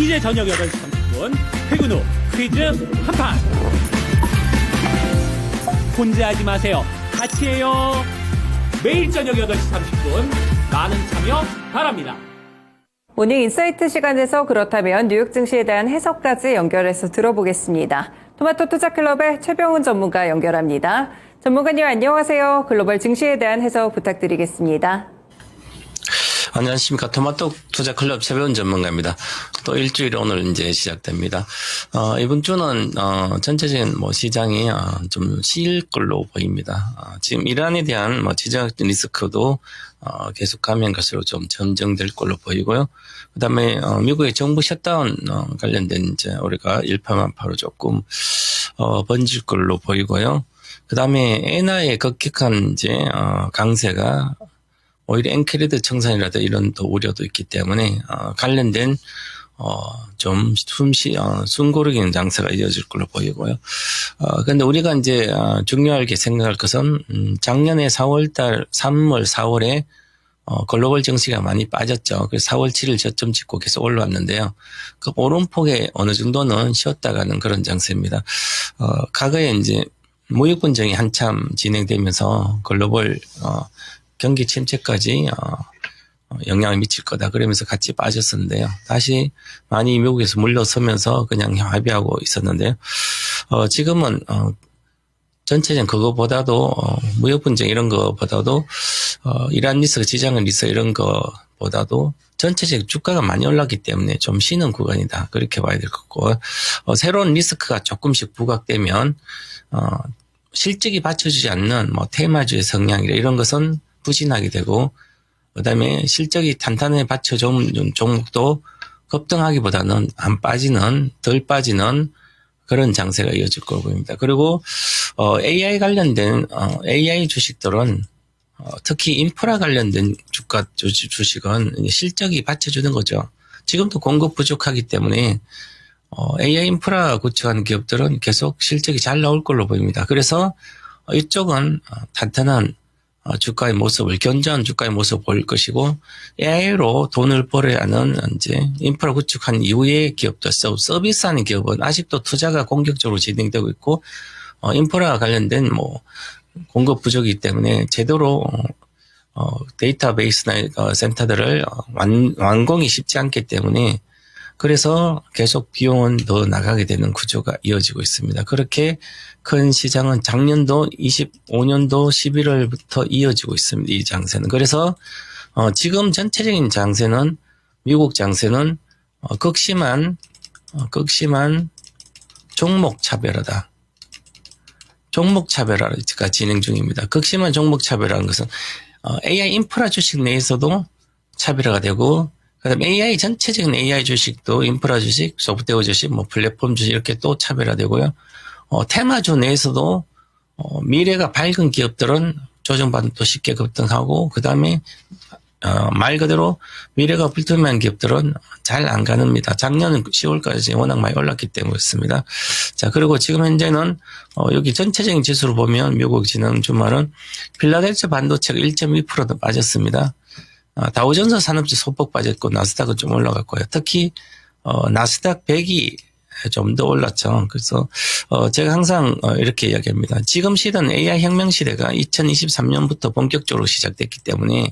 이제 저녁 8시 30분 퇴근 후 퀴즈 한판 혼자 하지 마세요 같이 해요 매일 저녁 8시 30분 많은 참여 바랍니다 모닝 인사이트 시간에서 그렇다면 뉴욕 증시에 대한 해석까지 연결해서 들어보겠습니다. 토마토 투자클럽의 최병훈 전문가 연결합니다. 전문가님 안녕하세요. 글로벌 증시에 대한 해석 부탁드리겠습니다. 안녕하십니까. 토마토 투자 클럽 최배운 전문가입니다. 또 일주일 오늘 이제 시작됩니다. 어, 이번 주는, 어, 전체적인 뭐 시장이, 어, 좀쉴 걸로 보입니다. 어, 지금 이란에 대한 뭐 지정 리스크도, 어, 계속 가면 갈수록 좀 점정될 걸로 보이고요. 그 다음에, 어, 미국의 정부 셧다운, 어, 관련된 이제 우리가 일파만파로 조금, 어, 번질 걸로 보이고요. 그 다음에 엔화의 급격한 이제, 어, 강세가 오히려 엔크레드 청산이라든 이런 또 우려도 있기 때문에 어, 관련된 어, 좀 숨쉬 어, 숨고르기는 장세가 이어질 걸로 보이고요. 어, 근데 우리가 이제 어, 중요하게 생각할 것은 음, 작년에 4월 달, 3월, 4월에 어, 글로벌 증시가 많이 빠졌죠. 그래서 4월 7일 저점 찍고 계속 올라왔는데요. 그 오름폭에 어느 정도는 쉬었다 가는 그런 장세입니다. 어, 과거에 이제 무역 분쟁이 한참 진행되면서 글로벌 어, 경기 침체까지 어, 어, 영향을 미칠 거다 그러면서 같이 빠졌었는데요. 다시 많이 미국에서 물러서면서 그냥 합의하고 있었는데요. 어, 지금은 어, 전체적인 그거보다도 어, 무역 분쟁 이런 거보다도 어, 이란 리스크, 지장은 리스크 이런 거보다도 전체적 주가가 많이 올랐기 때문에 좀 쉬는 구간이다 그렇게 봐야 될것 같고 어, 새로운 리스크가 조금씩 부각되면 어, 실적이 받쳐주지 않는 뭐 테마주의 성향이라 이런 것은 부진하게 되고 그다음에 실적이 탄탄하게 받쳐준 종목도 급등하기보다는 안 빠지는 덜 빠지는 그런 장세가 이어질 거로 보입니다. 그리고 어, AI 관련된 어, AI 주식들은 어, 특히 인프라 관련된 주가 주식, 주식은 실적이 받쳐주는 거죠. 지금도 공급 부족하기 때문에 어, AI 인프라 구축하는 기업들은 계속 실적이 잘 나올 걸로 보입니다. 그래서 어, 이쪽은 어, 탄탄한 어, 주가의 모습을 견조한 주가의 모습을 보일 것이고 AI로 돈을 벌어야 하는 이제 인프라 구축한 이후의 기업들 서- 서비스하는 기업은 아직도 투자가 공격적으로 진행되고 있고 어, 인프라 관련된 뭐 공급 부족이기 때문에 제대로 어, 어, 데이터베이스나 어, 센터들을 어, 완, 완공이 쉽지 않기 때문에 그래서 계속 비용은 더 나가게 되는 구조가 이어지고 있습니다. 그렇게 큰 시장은 작년도 25년도 11월부터 이어지고 있습니다. 이 장세는. 그래서 어, 지금 전체적인 장세는 미국 장세는 어, 극심한 어, 극심한 종목 차별화다. 종목 차별화가 진행 중입니다. 극심한 종목 차별화라는 것은 어, AI 인프라 주식 내에서도 차별화가 되고 그다음에 AI 전체적인 AI 주식도 인프라 주식, 소프트웨어 주식, 뭐 플랫폼 주식 이렇게 또 차별화되고요. 어, 테마주 내에서도 어, 미래가 밝은 기업들은 조정받으면 또 쉽게 급등하고 그다음에 어, 말 그대로 미래가 불투명한 기업들은 잘 안 가는니다. 작년 10월까지 워낙 많이 올랐기 때문이었습니다. 자, 그리고 지금 현재는 어, 여기 전체적인 지수를 보면 미국 지난 주말은 필라델피아 반도체가 1.2%도 빠졌습니다. 어, 다우존스 산업지 소폭 빠졌고 나스닥은 좀 올라갔고요. 특히 어, 나스닥 100이 좀 더 올랐죠. 그래서 어, 제가 항상 어, 이렇게 이야기합니다. 지금 시대는 AI 혁명 시대가 2023년부터 본격적으로 시작됐기 때문에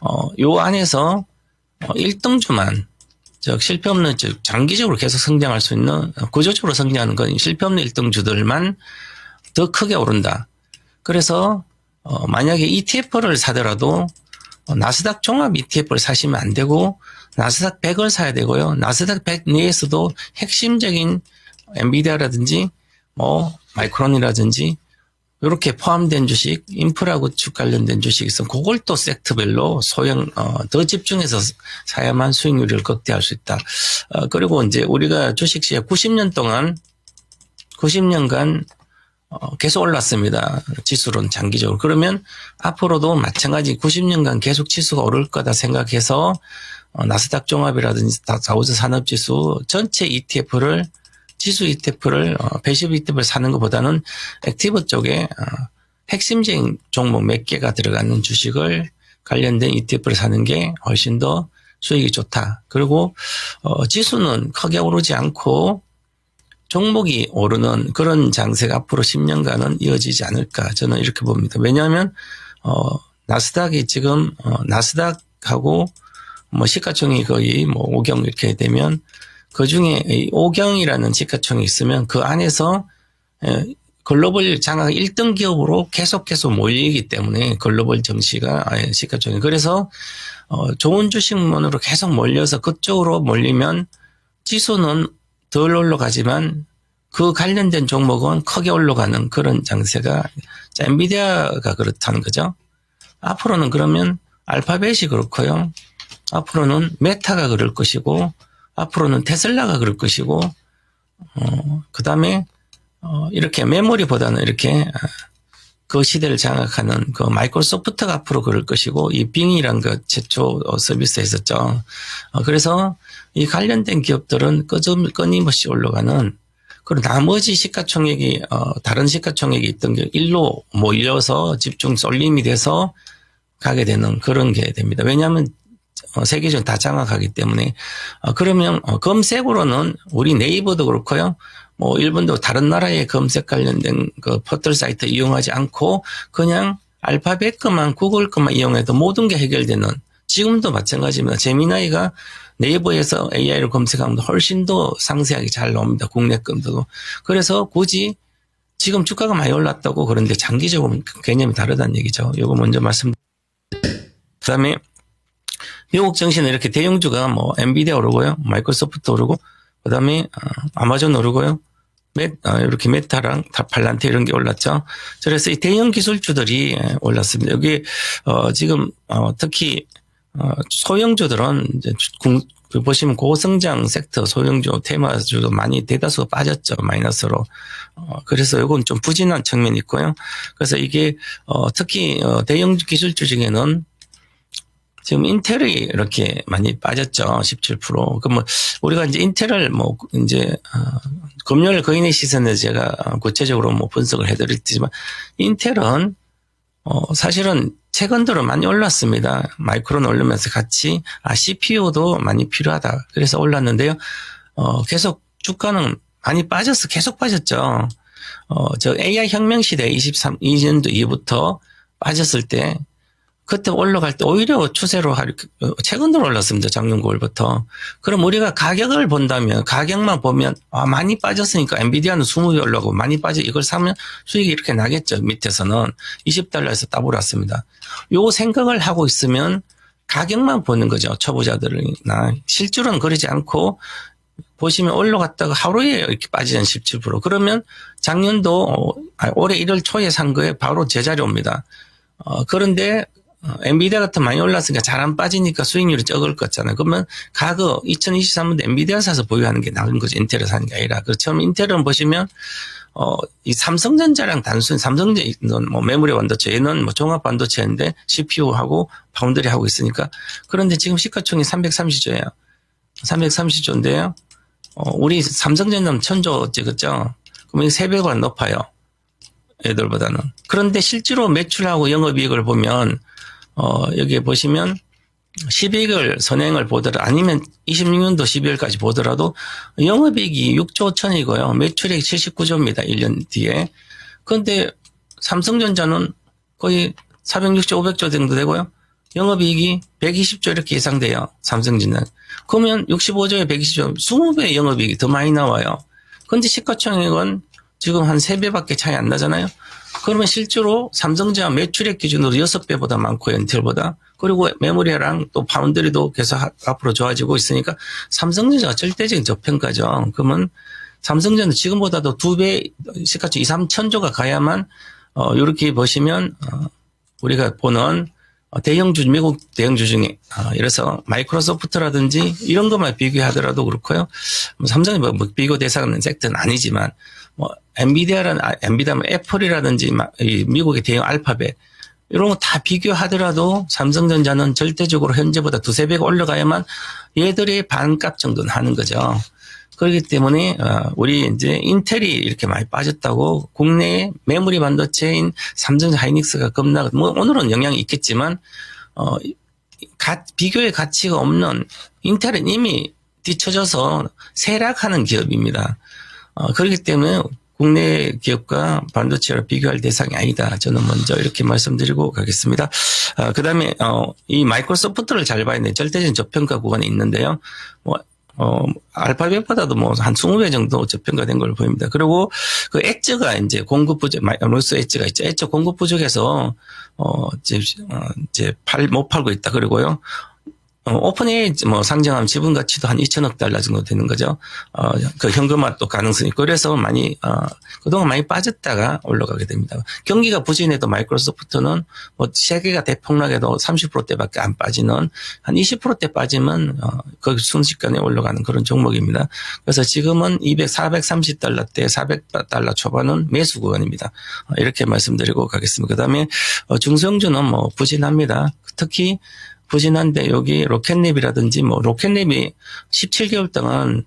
어, 요 안에서 어, 1등주만 즉 실패 없는 즉 장기적으로 계속 성장할 수 있는 어, 구조적으로 성장하는 건 실패 없는 1등주들만 더 크게 오른다. 그래서 어, 만약에 ETF를 사더라도 어, 나스닥 종합 ETF를 사시면 안 되고 나스닥 100을 사야 되고요. 나스닥 100 내에서도 핵심적인 엔비디아라든지 뭐 마이크론이라든지 이렇게 포함된 주식, 인프라 구축 관련된 주식이 있으면 그걸 또 섹터별로 소형 어, 더 집중해서 사야만 수익률을 극대화할 수 있다. 어, 그리고 이제 우리가 주식 시장 90년 동안 90년간 어, 계속 올랐습니다. 지수로는 장기적으로. 그러면 앞으로도 마찬가지 90년간 계속 지수가 오를 거다 생각해서 어, 나스닥 종합이라든지 다- 다우즈 산업지수 전체 ETF를 지수 ETF를 어, 패시브 ETF를 사는 것보다는 액티브 쪽에 어, 핵심적인 종목 몇 개가 들어가는 주식을 관련된 ETF를 사는 게 훨씬 더 수익이 좋다. 그리고 어, 지수는 크게 오르지 않고 종목이 오르는 그런 장세가 앞으로 10년간은 이어지지 않을까 저는 이렇게 봅니다. 왜냐하면 어, 나스닥이 지금 어, 나스닥하고 뭐 시가총이 거의 뭐 5경 이렇게 되면 그 중에 이 5경이라는 시가총이 있으면 그 안에서 에, 글로벌 장악 1등 기업으로 계속해서 몰리기 때문에 글로벌 정시가 아예 시가총이 그래서 어, 좋은 주식문으로 계속 몰려서 그쪽으로 몰리면 지수는 덜 올라가지만 그 관련된 종목은 크게 올라가는 그런 장세가 자, 엔비디아가 그렇다는 거죠. 앞으로는 그러면 알파벳이 그렇고요. 앞으로는 메타가 그럴 것이고 앞으로는 테슬라가 그럴 것이고 어, 그 다음에 어, 이렇게 메모리보다는 이렇게 아, 그 시대를 장악하는 그 마이크로소프트가 앞으로 그럴 것이고 이 빙이란 그 최초 어, 서비스 했었죠. 어, 그래서 이 관련된 기업들은 끊임- 끊임없이 올라가는 그리고 나머지 시가총액이 어, 다른 시가총액이 있던 게 일로 몰려서 집중 쏠림이 돼서 가게 되는 그런 게 됩니다. 왜냐하면 어, 세계적으로 다 장악하기 때문에 어, 그러면 어, 검색으로는 우리 네이버도 그렇고요. 뭐 일본도 다른 나라의 검색 관련된 그 포털 사이트 이용하지 않고 그냥 알파벳 것만 구글 것만 이용해도 모든 게 해결되는 지금도 마찬가지입니다. 제미나이가 네이버에서 AI를 검색하면 훨씬 더 상세하게 잘 나옵니다. 국내 건도. 그래서 굳이 지금 주가가 많이 올랐다고 그런데 장기적으로 개념이 다르다는 얘기죠. 이거 먼저 말씀. 그 다음에 미국 정신은 이렇게 대형주가 뭐 엔비디아 오르고요, 마이크로소프트 오르고, 그 다음에 어, 아마존 오르고요, 메, 어, 이렇게 메타랑 다 팔란테 이런 게 올랐죠. 그래서 이 대형 기술주들이 예, 올랐습니다. 여기 어, 지금 어, 특히 어, 소형주들은 이제 궁- 그 보시면 고성장 섹터 소형주 테마주도 많이 대다수 빠졌죠 마이너스로. 어, 그래서 이건 좀 부진한 측면이 있고요. 그래서 이게 어, 특히 어, 대형 기술주 중에는 지금 인텔이 이렇게 많이 빠졌죠. 17%. 그뭐 우리가 이제 인텔을 뭐 이제 어, 금요일 거인의 시선에 제가 구체적으로 뭐 분석을 해드렸지만 인텔은 어 사실은 최근 들어 많이 올랐습니다. 마이크론 오르면서 같이 아 CPU도 많이 필요하다. 그래서 올랐는데요. 어 계속 주가는 많이 빠졌어. 계속 빠졌죠. 어 저 AI 혁명 시대 23 2년도 이후부터 빠졌을 때 그때 올라갈 때 오히려 추세로 할- 어, 최근 들어 올랐습니다. 작년 9월부터. 그럼 우리가 가격을 본다면 가격만 보면 아 많이 빠졌으니까 엔비디아는 20배 올라가고 많이 빠져 이걸 사면 수익이 이렇게 나겠죠. 밑에서는 20달러에서 따블었습니다. 요 생각을 하고 있으면 가격만 보는 거죠. 초보자들이나 실제로는 그러지 않고 보시면 올라갔다가 하루에 이렇게 빠지는 17%. 그러면 작년도 어, 아, 올해 1월 초에 산 거에 바로 제자리 옵니다. 어, 그런데 어, 엔비디아 같은 많이 올랐으니까 잘 안 빠지니까 수익률이 적을 것 같잖아요. 그러면 과거 2023년도 엔비디아 사서 보유하는 게 나은 거죠. 인텔을 사는 게 아니라. 그 처음 인텔은 보시면 어, 이 삼성전자랑 단순히 삼성전자는 뭐 메모리 반도체, 얘는 뭐 종합 반도체인데 CPU하고 파운드리 하고 있으니까 그런데 지금 시가총이 330조예요. 330조인데요. 어, 우리 삼성전자는 천조 찍었죠. 그러면 3배가 높아요. 애들보다는. 그런데 실제로 매출하고 영업이익을 보면 어, 여기에 보시면 12개월 선행을 보더라도 아니면 26년도 12월까지 보더라도 영업이익이 6조 5천이고요. 매출액 79조입니다. 1년 뒤에. 그런데 삼성전자는 거의 460조 500조 정도 되고요. 영업이익이 120조 이렇게 예상돼요. 삼성전자는. 그러면 65조에 120조 20배 영업이익이 더 많이 나와요. 그런데 시가총액은 지금 한 3배밖에 차이 안 나잖아요. 그러면 실제로 삼성전자 매출액 기준으로 6배보다 많고 엔텔보다 그리고 메모리랑 또 파운드리도 계속 하- 앞으로 좋아지고 있으니까 삼성전자가 절대적인 저평가죠. 그러면 삼성전자 지금보다도 두배 시가총 2, 3천조가 가야만 어 이렇게 보시면 어 우리가 보는 어, 대형주 미국 대형주 중에 어, 이래서 마이크로소프트라든지 이런 것만 비교하더라도 그렇고요. 뭐 삼성이 뭐, 뭐 비교 대상은 섹터는 아니지만 뭐 엔비디아라는 아, 엔비디아 애플이라든지 마- 이 미국의 대형 알파벳 이런 거 다 비교하더라도 삼성전자는 절대적으로 현재보다 두세 배가 올라가야만 얘들의 반값 정도는 하는 거죠. 그렇기 때문에 어, 우리 이제 인텔이 이렇게 많이 빠졌다고 국내 메모리 반도체인 삼성 하이닉스가 겁나 뭐 오늘은 영향이 있겠지만 어 가- 비교의 가치가 없는 인텔은 이미 뒤쳐져서 세락하는 기업입니다. 어, 그렇기 때문에 국내 기업과 반도체를 비교할 대상이 아니다. 저는 먼저 이렇게 말씀드리고 가겠습니다. 어, 그 다음에, 어, 이 마이크로소프트를 잘 봐야 되는데 절대적인 저평가 구간이 있는데요. 뭐, 어, 알파벳보다도 뭐 한 20배 정도 저평가된 걸로 보입니다. 그리고 그 엣지가 이제 공급 부족, 로스 엣지가 있죠. 엣지 공급 부족해서, 어, 이제, 어, 이제 팔, 못 팔고 있다. 그리고요. 어, 오픈에 뭐 상장하면 지분 가치도 한 2천억 달러 정도 되는 거죠. 어, 그 현금화도 가능성이 있고 그래서 많이 어, 그동안 많이 빠졌다가 올라가게 됩니다. 경기가 부진해도 마이크로소프트는 뭐 세계가 대폭락해도 30%대밖에 안 빠지는 한 20%대 빠지면 어, 그 순식간에 올라가는 그런 종목입니다. 그래서 지금은 200, 430달러대, 400달러 초반은 매수 구간입니다. 어, 이렇게 말씀드리고 가겠습니다. 그다음에 어, 중성주는 뭐 부진합니다. 특히 부진한데 여기 로켓랩이라든지 뭐 로켓랩이 17개월 동안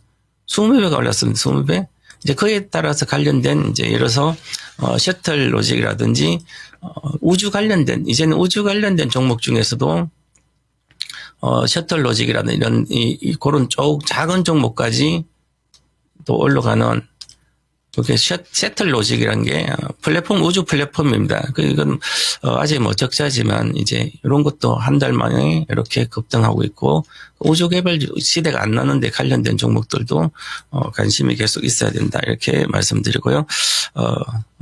20배가 올랐습니다. 20배. 이제 그에 따라서 관련된 이제 예를 들어서 어, 셔틀 로직이라든지 어, 우주 관련된 이제는 우주 관련된 종목 중에서도 어, 셔틀 로직이라는 이런 이, 이 그런 쪽 작은 종목까지 또 올라가는 셔- 셔틀 로직이라는 게 어, 플랫폼 우주 플랫폼입니다. 그 이건 어, 아직 뭐 적자지만 이제 이런 것도 한 달 만에 이렇게 급등하고 있고 우주 개발 시대가 안 나는데 관련된 종목들도 어, 관심이 계속 있어야 된다 이렇게 말씀드리고요. 어,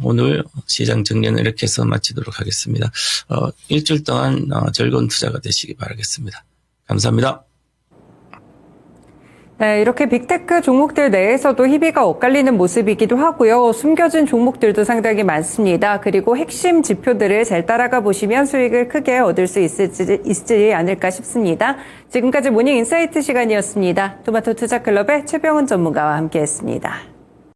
오늘 시장 정리는 이렇게 해서 마치도록 하겠습니다. 어, 일주일 동안 어, 즐거운 투자가 되시기 바라겠습니다. 감사합니다. 네, 이렇게 빅테크 종목들 내에서도 희비가 엇갈리는 모습이기도 하고요. 숨겨진 종목들도 상당히 많습니다. 그리고 핵심 지표들을 잘 따라가 보시면 수익을 크게 얻을 수 있을지, 있지 않을까 싶습니다. 지금까지 모닝 인사이트 시간이었습니다. 토마토 투자클럽의 최병훈 전문가와 함께했습니다.